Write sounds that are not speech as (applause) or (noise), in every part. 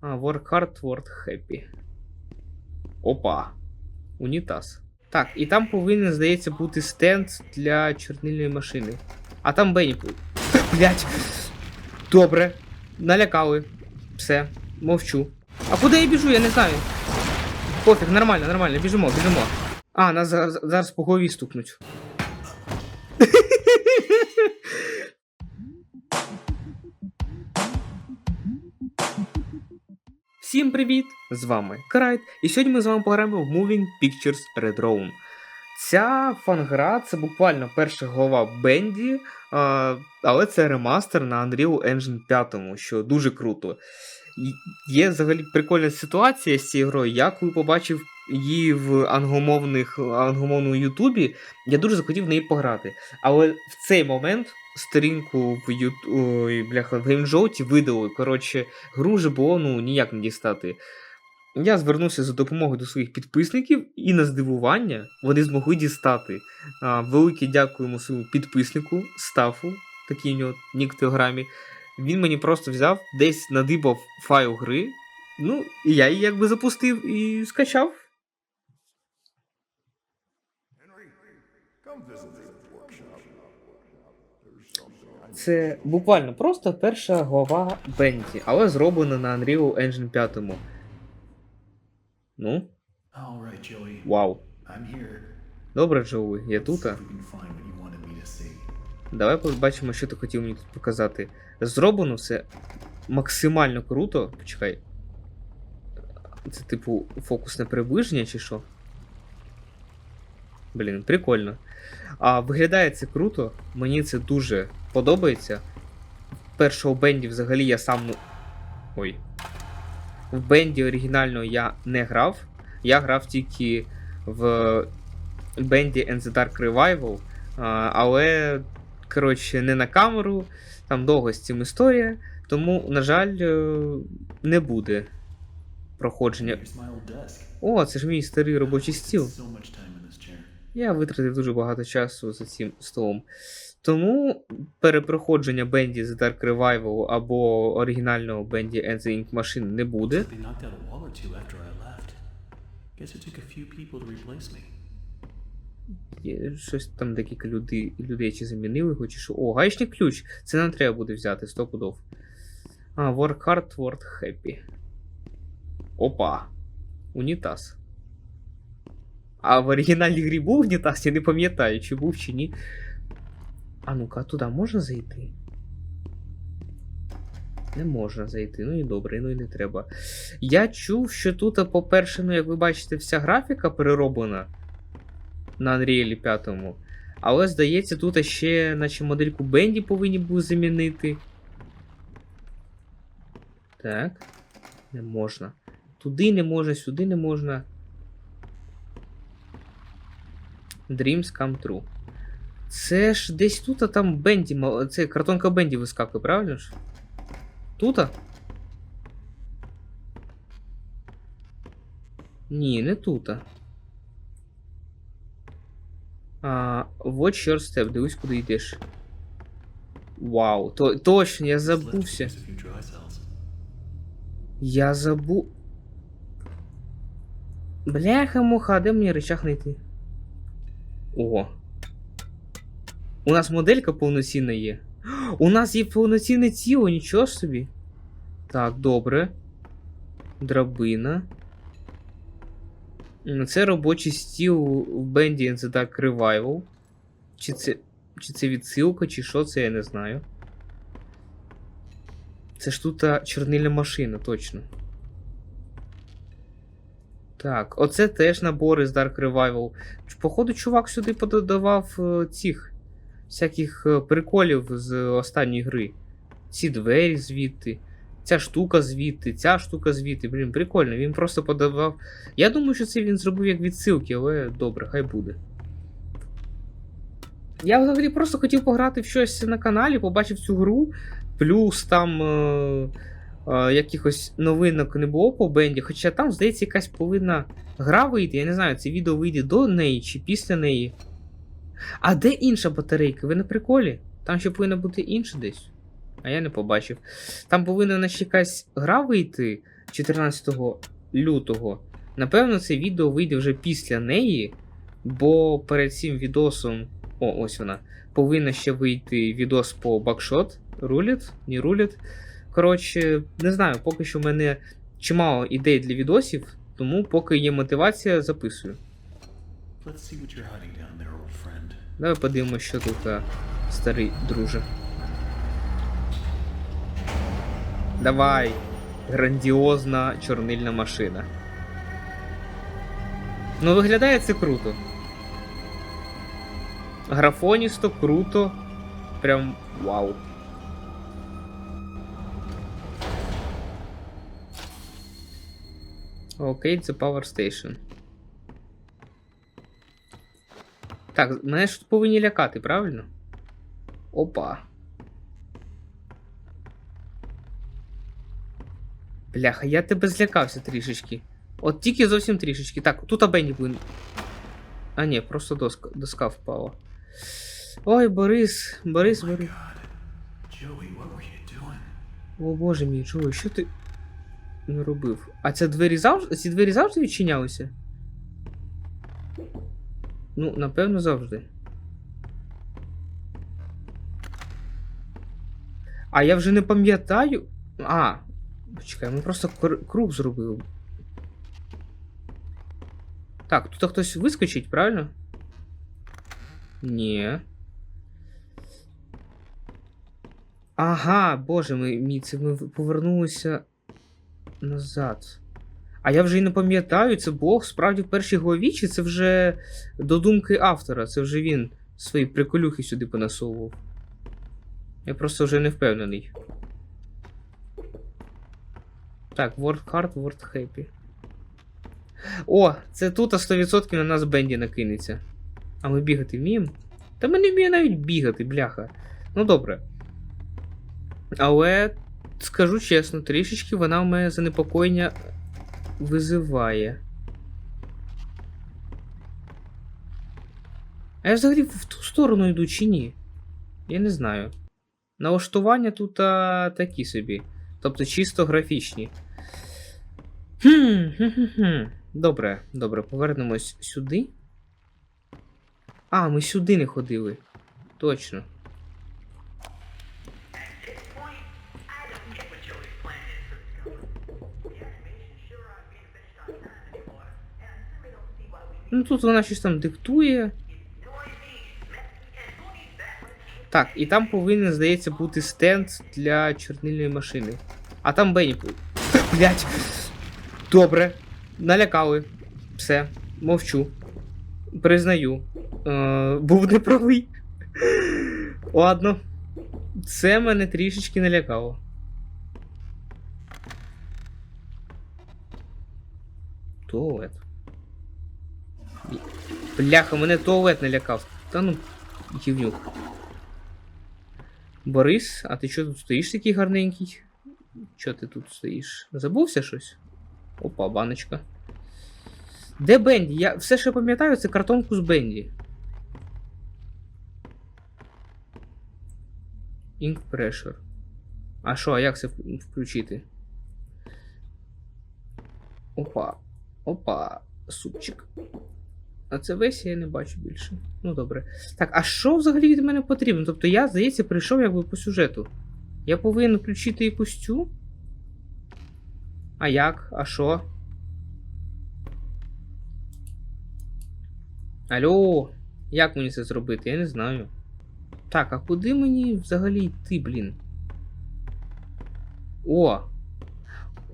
А, work hard, work happy. Опа. Унітаз. Так, і там повинен, здається, бути стенд для чорнильної машини. А там Бенні. (laughs) Блять. Добре. Налякали. Все. Мовчу. А куди я біжу, я не знаю. Пофіг, нормально, нормально, біжимо, біжимо. А, нас зараз по голові стукнуть. Всім привіт! З вами Крайт, і сьогодні ми з вами пограємо в Moving Pictures Red Room. Ця фангра це буквально перша голова Бенді, але це ремастер на Unreal Engine 5, що дуже круто. Є взагалі прикольна ситуація з цією грою. Я коли побачив її в англомовних англомовному Ютубі, я дуже захотів в неї пограти. Але в цей момент сторінку в Ют... Ой, бляха, в геймжоуті видали. Коротше, гру вже було ну, ніяк не дістати. Я звернувся за допомогою до своїх підписників, і на здивування вони змогли дістати. А, велике дякуємо своєму підписнику Стафу, такий у нього нік в телеграмі. Він мені просто взяв, десь надибав файл гри. Ну, і я її якби запустив і скачав. Це буквально просто перша глава Бенді, але зроблена на Unreal Engine 5. Ну, вау. Добре, Джоуі, я тут. See. Давай побачимо, що ти хотів мені тут показати. Зроблено все максимально круто. Почекай. Це типу фокусне приближення чи що? Блін, прикольно. А виглядає це круто. Мені це дуже подобається. Першого Бенді взагалі я сам. Ой. В Бенді оригінально я не грав. Я грав тільки в Бенді and the Dark Revival. Але коротше, не на камеру, там довго з цим історія, тому, на жаль, е, не буде проходження. О, це ж мій старий робочий стіл. Я витратив дуже багато часу за цим столом. Тому перепроходження Бенді The Dark Revival або оригінального Бенді and the Ink Machine не буде. Є Щось там декілька людей, людей чи замінили його, чи що. О, гаечний ключ. Це нам треба буде взяти, сто пудов. А, work hard, work happy. Опа. Унітаз. А в оригінальній грі був унітаз, я не пам'ятаю, чи був, чи ні. А ну-ка, туди можна зайти? Не можна зайти, ну і добре, ну і не треба. Я чув, що тут, по-перше, ну, як ви бачите, вся графіка перероблена на Unreal 5. Але, здається, тут ще, наче модельку Бенді повинні були замінити. Так. Не можна. Туди не можна, сюди не можна. Dreams come true. Це ж десь тут, а там Бенді. Це картонка Бенді вискакує, правильно ж? Тута? Ні, не тута. А, watch your step, дивись, куди йдеш. Вау, то, точно, я забувся. Я забув. Бляха муха, де мені речах знайти? Ого. У нас моделька повноцінна є. У нас є повноцінне тіло, нічого собі. Так, добре. Драбина. Це робочий стіл в and the Dark Revival. Чи це. Чи це відсилка, чи що це, я не знаю. Це ж тут чорнильна машина, точно. Так, оце теж набори з Dark Revival. Походу, чувак сюди пододавав е, цих всяких е, приколів з останньої гри. Ці двері звідти, ця штука звідти, ця штука звідти. Блін, прикольно, він просто подавав. Я думаю, що це він зробив як відсилки, але добре, хай буде. Я взагалі просто хотів пограти в щось на каналі, побачив цю гру, плюс там е, е, якихось новинок не було по бенді, хоча там, здається, якась повинна гра вийти. Я не знаю, це відео вийде до неї чи після неї. А де інша батарейка? Ви на приколі? Там ще повинна бути інша десь. А я не побачив. Там повинна наче якась гра вийти, 14 лютого. Напевно, це відео вийде вже після неї, бо перед цим відосом. О, ось вона. Повинна ще вийти відос по бакшот. Руліт? Ні, руліт. Коротше, не знаю, поки що в мене чимало ідей для відосів, тому поки є мотивація, записую. Давай подивимося, що тут а, старий друже. Давай. Грандіозна чорнильна машина. Ну, виглядає це круто. Графоністо, круто. Прям вау. Окей, це Power Station. Так, мене ж повинні лякати, правильно? Опа. Бляха, я тебе злякався трішечки. От тільки зовсім трішечки. Так, тут Абені повинен. А, ні, просто доска, доска впала. Ой, Борис, Борис, Борис. О боже мій, Джой, що ти не робив? А це двері завжди. Ці двері завжди відчинялися? Ну, напевно, завжди. А я вже не пам'ятаю. А, почекай, ми просто круг зробили. Так, тут хтось вискочить, правильно? Ні. Ага, боже мій, це ми повернулися назад. А я вже й не пам'ятаю, це Бог справді в першій главі, чи це вже до думки автора, це вже він свої приколюхи сюди понасовував. Я просто вже не впевнений. Так, World Hard, World Happy. О, це тут а 100% на нас Бенді накинеться. А ми бігати вміємо? Та ми не вміємо навіть бігати, бляха. Ну добре. Але скажу чесно, трішечки вона в мене занепокоєння визиває. А я взагалі в ту сторону йду чи ні? Я не знаю. Налаштування тут а, такі собі. Тобто чисто графічні. Хм, хм, хм. Добре, добре, повернемось сюди. А, ми сюди не ходили. Точно. Ну тут вона щось там диктує. Так, і там повинен, здається, бути стенд для чорнильної машини. А там Бенні. (laughs) Блять. Добре. Налякали. Все. Мовчу. Признаю. Е, був неправий. (laughs) Ладно. Це мене трішечки налякало. Туалет. Бляха, мене туалет налякав. Та ну, гівнюк. Борис, а ти що тут стоїш такий гарненький? Чо ти тут стоїш? Забувся щось? Опа, баночка. Де Бенді? Я все, що пам'ятаю, це картонку з Бенді. Ink Pressure. А що, а як це включити? Опа. Опа. Супчик. А це весь я не бачу більше. Ну добре. Так, а що взагалі від мене потрібно? Тобто я, здається, прийшов якби по сюжету. Я повинен включити якусь цю? А як? А що? Алло, як мені це зробити? Я не знаю. Так, а куди мені взагалі йти, блін? О!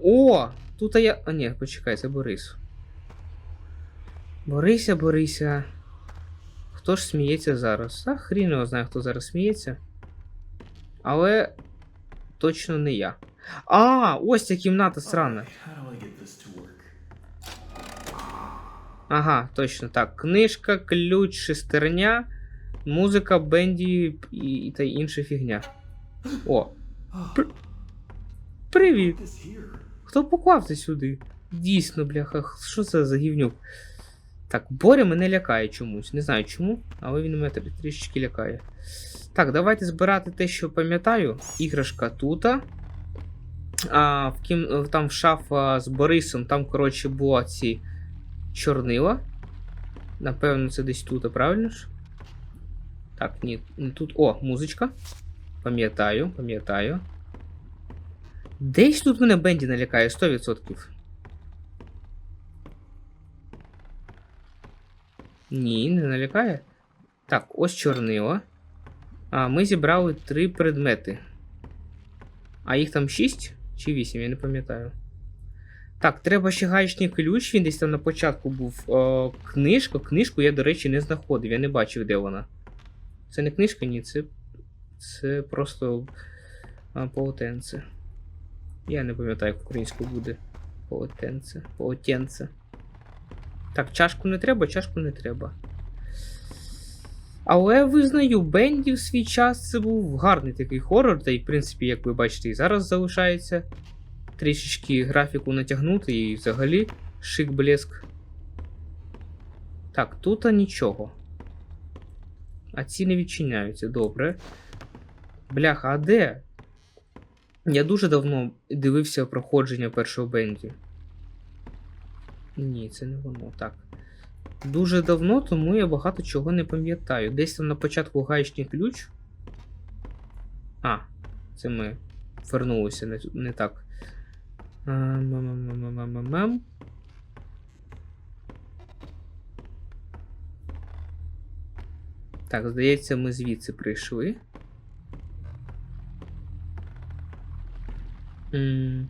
О! Тут я. А ні, почекай, це Борис. Борися, Борися. Хто ж сміється зараз? А хрін його знає, хто зараз сміється. Але точно не я. А, ось ця кімната срана. Ага, точно так. Книжка, ключ, шестерня, музика, бенді і, та інша фігня. О, Oh, привіт! Хто поклав це сюди? Дійсно, бляха, що це за гівнюк? Так, Боря мене лякає чомусь. Не знаю чому, але він мене трі- трішечки лякає. Так, давайте збирати те, що пам'ятаю. Іграшка тута. А, в кім... там шафа з Борисом, там, коротше, була ці чорнила. Напевно, це десь тут, правильно ж? Так, ні, не тут. О, музичка. Пам'ятаю, пам'ятаю. Десь тут мене Бенді налякає 100%. Ні, не налякає. Так, ось чорнила. А, ми зібрали три предмети. А їх там 6 чи 8, я не пам'ятаю. Так, треба ще гаечний ключ, він десь там на початку був. О, книжка. Книжку я, до речі, не знаходив, я не бачив, де вона. Це не книжка, ні, це. Це просто полотенце. Я не пам'ятаю, як українською буде. Полотенце. Полотенце. Так, чашку не треба, чашку не треба. Але визнаю, Бенді в свій час це був гарний такий хорор, та й, в принципі, як ви бачите, і зараз залишається. Трішечки графіку натягнути і взагалі шик блеск. Так, тут нічого. А ці не відчиняються, добре. Бляха, а де? Я дуже давно дивився проходження першого Бенді. Ні, це не воно. Так. Дуже давно, тому я багато чого не пам'ятаю. Десь там на початку гаечний ключ. А, це ми вернулися не, не так. Мам-мам-мам-мам-мам. Так, здається, ми звідси прийшли. М.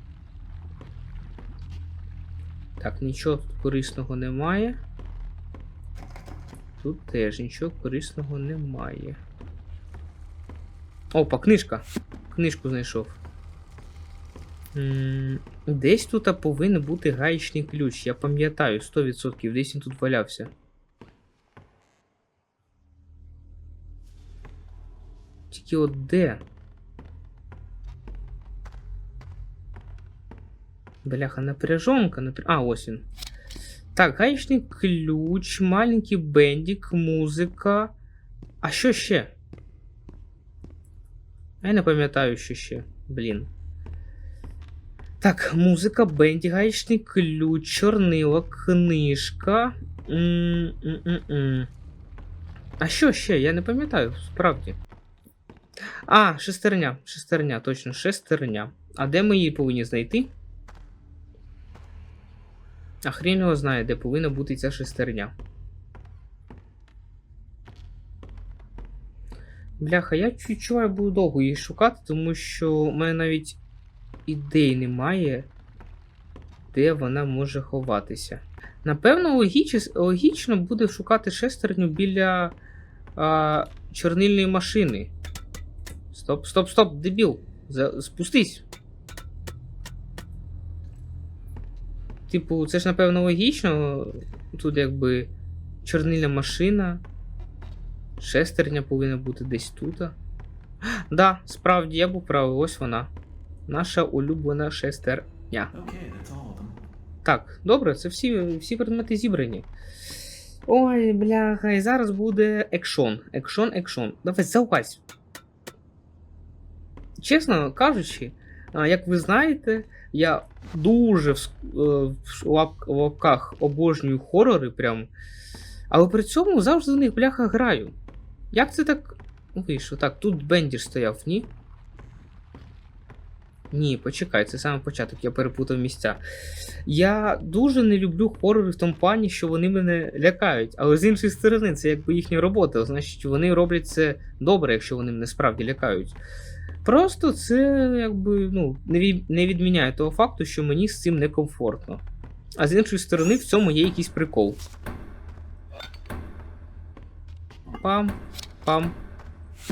Так, нічого тут корисного немає. Тут теж нічого корисного немає. Опа, книжка. Книжку знайшов. Десь тут повинен бути гаєчний ключ. Я пам'ятаю 100%, десь він тут валявся. Тільки от де? Бляха, напряжонка, напря... А, ось. Так, гаечний ключ, маленький бендик, музика. А що ще? Я не пам'ятаю, що ще. Блін. Так, музика, бенді, гаечний ключ, чорнила, книжка. М-м-м-м. А що ще? Я не пам'ятаю, справді. А, шестерня. Шестерня, точно, шестерня. А де ми її повинні знайти? А хрін його знає, де повинна бути ця шестерня. Бляха, я відчуваю, буду довго її шукати, тому що в мене навіть ідей немає, де вона може ховатися. Напевно, логіч... логічно буде шукати шестерню біля а, чорнильної машини. Стоп, стоп, стоп, дебіл! За... Спустись! Типу, це ж, напевно, логічно. Тут якби чорнильна машина. Шестерня повинна бути десь тут. Да, справді, я був правий, ось вона. Наша улюблена шестерня. Okay. Так, добре, це всі, всі предмети зібрані. Ой, бляха, і зараз буде екшон. Екшон, екшон. Давай, залазь. Чесно кажучи, як ви знаєте, я дуже в, е, в в лапках обожнюю хорори прям. Але при цьому завжди в них бляха граю. Як це так вийшло? Так, тут Бендір стояв, ні? Ні, почекай, це саме початок, я перепутав місця. Я дуже не люблю хорори в тому плані, що вони мене лякають. Але з іншої сторони, це якби їхня робота. Значить, вони роблять це добре, якщо вони мене справді лякають. Просто це якби ну, не, від, не відміняє того факту, що мені з цим некомфортно. А з іншої сторони, в цьому є якийсь прикол. Пам, пам,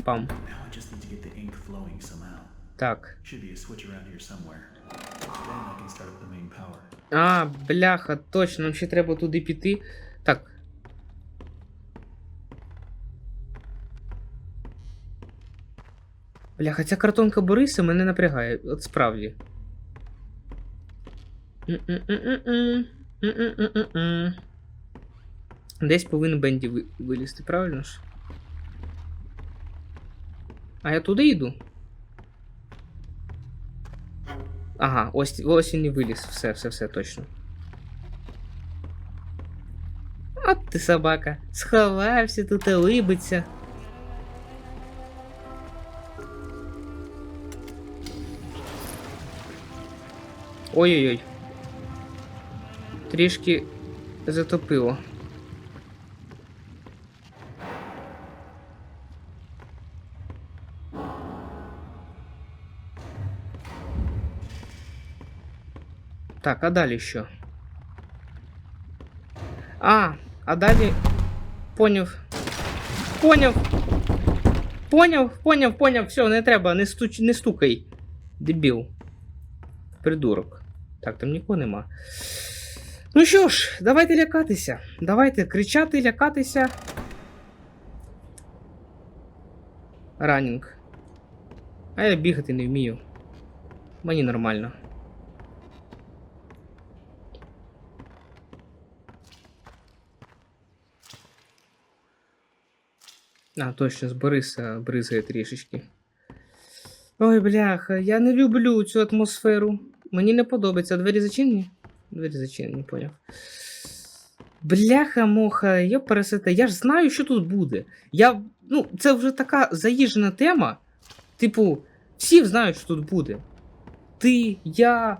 пам. Так. А, бляха, точно, нам ще треба туди піти. Так. Бляха, ця картонка Бориса мене напрягає, от справді. Десь повинен Бенді вилізти, правильно ж? А я туди йду. Ага, ось, ось він і виліз. Все, все, все точно. От ти собака. Сховався тут і либиться. Ой-ой-ой. Трішки затопило. Так, а далі що? А, а далі. Поняв. Поняв. Поняв, поняв, поняв. Все, не треба, не, стуч... не стукай. Дебіл. Придурок. Так, там нікого нема. Ну що ж, давайте лякатися. Давайте кричати, лякатися. Ранінг. А я бігати не вмію. Мені нормально. А, точно, з Бориса бризгає трішечки. Ой, бляха, я не люблю цю атмосферу. Мені не подобається. Двері зачинені? Двері зачинені, поняв. Бляха, моха, я пересете. Я ж знаю, що тут буде. Я. Ну, це вже така заїжджена тема. Типу, всі знають, що тут буде. Ти, я,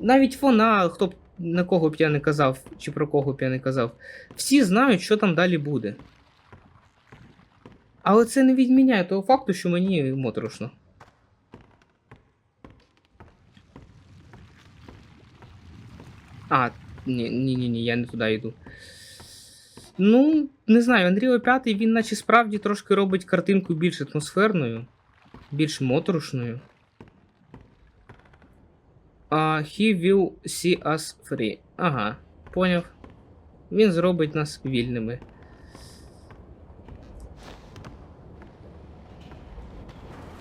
навіть вона, хто б на кого б я не казав, чи про кого б я не казав. Всі знають, що там далі буде. Але це не відміняє того факту, що мені моторошно. А, ні, ні, ні, ні, я не туди йду. Ну, не знаю, Андрій 5 він наче справді трошки робить картинку більш атмосферною, більш моторошною. А he will see us free. Ага, поняв. Він зробить нас вільними.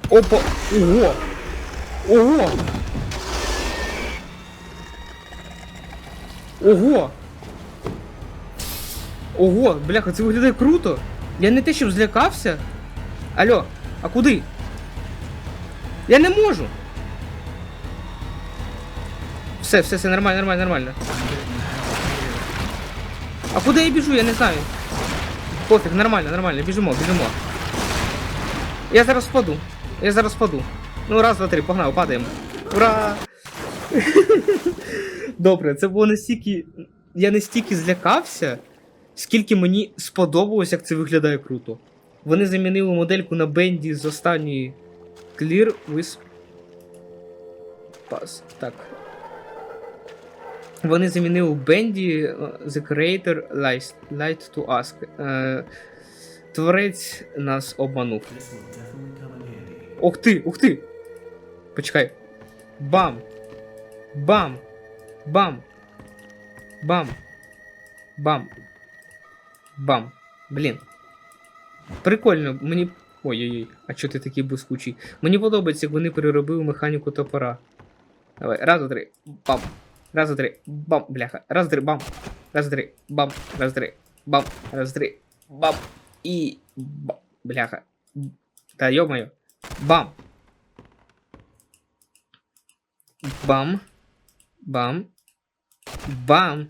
Опа! Ого! Ого! Ого! Ого, бляха, це виглядає круто! Я не те, щоб злякався. Алло, а куди? Я не можу! Все, все, все, нормально, нормально, нормально. А куди я біжу, я не знаю. Пофіг, нормально, нормально, біжимо, біжимо. Я зараз впаду. Я зараз впаду. Ну, раз, два, три, погнав, падаємо. Ура! Добре, це було настільки. Я настільки злякався, скільки мені сподобалось, як це виглядає круто. Вони замінили модельку на бенді з останньої Clear with Pass. Так. Вони замінили бенді е, The Creator Lies- Lied to Ask. Е, Творець нас обманув. Ух ти, ух ти! Почекай. Бам! Бам! Бам! Бам! Бам! Бам! Блін. Прикольно, мені. Ой-ой-ой, а чого ти такий блискучий? Мені подобається, як вони переробили механіку топора. Давай, раз, два, три, бам. Раз, два, три, бам, бляха. Раз, три, бам. Раз, три, бам. Раз, три, бам. Раз, три, бам. І. Бам. Бляха. Та йо-моє. Бам. Бам. Бам. Бам.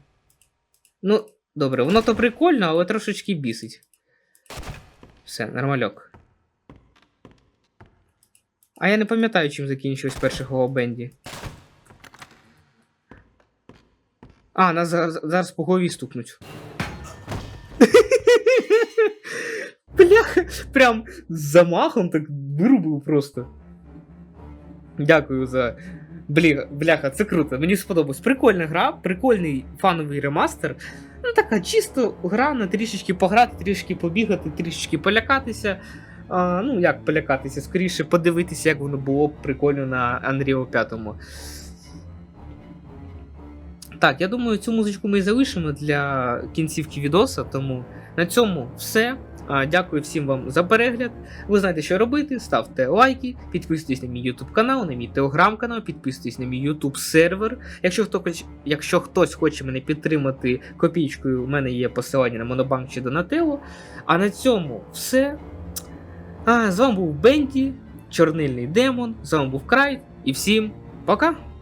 Ну, добре, воно то прикольно, але трошечки бісить. Все, нормальок. А я не пам'ятаю, чим закінчилось перше голо Бенді. А, нас зараз, зараз по голові стукнуть. (laughs) Бляха, прям з замахом так вирубив просто. Дякую за. Блі, бляха, це круто. Мені сподобалось. Прикольна гра, прикольний фановий ремастер. Ну така чисто гра на трішечки пограти, трішки побігати, трішечки полякатися. А, ну, як полякатися, скоріше подивитися, як воно було прикольно на Unreal 5. Так, я думаю, цю музичку ми і залишимо для кінцівки відоса, тому на цьому все. Дякую всім вам за перегляд. Ви знаєте, що робити. Ставте лайки, підписуйтесь на мій YouTube канал, на мій телеграм-канал, підписуйтесь на мій YouTube сервер. Якщо хто якщо хтось хоче мене підтримати копійкою, у мене є посилання на Монобанк чи Донателло. А на цьому все. А, з вами був Бенті, Чорнильний Демон, з вами був Крайт, і всім пока!